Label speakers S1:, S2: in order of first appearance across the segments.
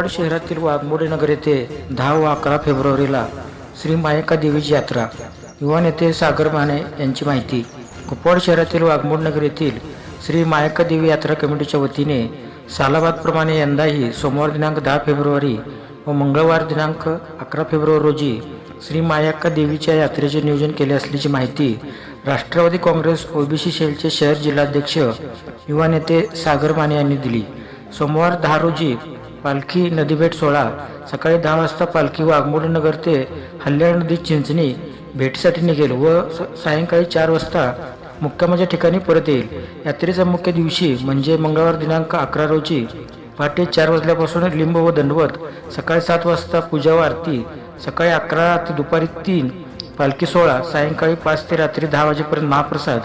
S1: कुपवाड शहरातील वाघमोडे नगर येथे दहा व अकरा फेब्रुवारीला श्री मायका देवीची यात्रा युवा नेते सागर माने यांची माहिती. कुपवाड शहरातील वाघमोड नगर येथील श्री मायका देवी यात्रा कमिटीच्या वतीने सालाबादप्रमाणे यंदाही सोमवार दिनांक दहा फेब्रुवारी व मंगळवार दिनांक अकरा फेब्रुवारी रोजी श्री मायाक्का देवीच्या यात्रेचे नियोजन केले असल्याची माहिती राष्ट्रवादी काँग्रेस ओबीसी सेलचे शहर जिल्हाध्यक्ष युवा नेते सागर माने यांनी दिली. सोमवार दहा रोजी पालखी नदीभेट सोहळा सकाळी दहा वाजता पालखी वाघमोडी नगर ते हल्ल्याळ नदी चिंचणी भेटीसाठी निघेल व स- सायंकाळी चार वाजता मुक्कामाच्या ठिकाणी परत येईल. यात्रेचा मुख्य दिवशी म्हणजे मंगळवार दिनांक अकरा रोजी पहाटे चार वाजल्यापासून लिंब व दंडवत सकाळी सात वाजता पूजा व आरती सकाळी अकरा ते दुपारी तीन पालखी सोहळा सायंकाळी पाच ते रात्री दहा वाजेपर्यंत महाप्रसाद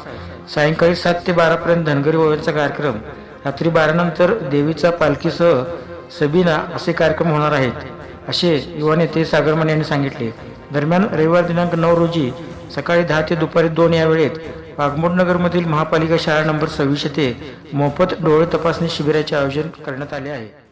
S1: सायंकाळी सात ते बारापर्यंत धनगरी ओव्यांचा कार्यक्रम रात्री बारानंतर देवीचा पालखीसह सबीना असे कार्यक्रम होणार आहेत. असे युवा नेते सागरमान यांनी सांगितले. दरम्यान रविवार दिनांक नऊ रोजी सकाळी दहा ते दुपारी दोन या वेळेत वाघमोडनगरमधील महापालिका शाळा नंबर सव्वीस येथे मोफत डोळे तपासणी शिबिराचे आयोजन करण्यात आले आहे.